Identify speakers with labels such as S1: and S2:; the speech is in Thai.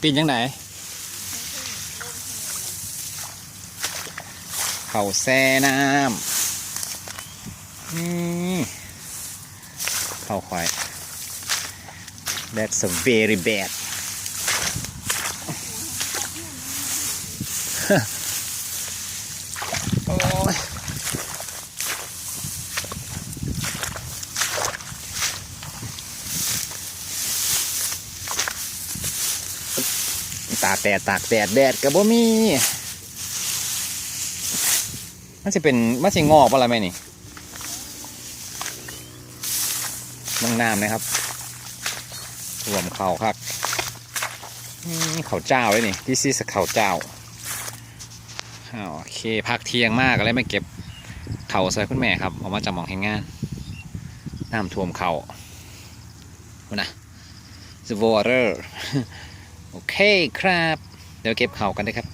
S1: ปีนยังไหนเขาแซ่น้ำนี่เขาควาย that's a very bad โอ้ย ตากแดดตากแดดแดดกับบ่มีมันจะเป็นมันจะงอกปะล่ะแม่นี่มืองน้ำนะครับรวมเข่าครับเข่าเจ้าเลยนี่ที่ซีสเข่าเจ้าโอเคพักเที่ยงมากอะไรไม่เก็บเข่าใส่คุณแม่ครับออกมาจากมองแห่งงานน้ำท่วมเขานะ the water โอเคครับ เดี๋ยวเก็บเข่ากันนะครับ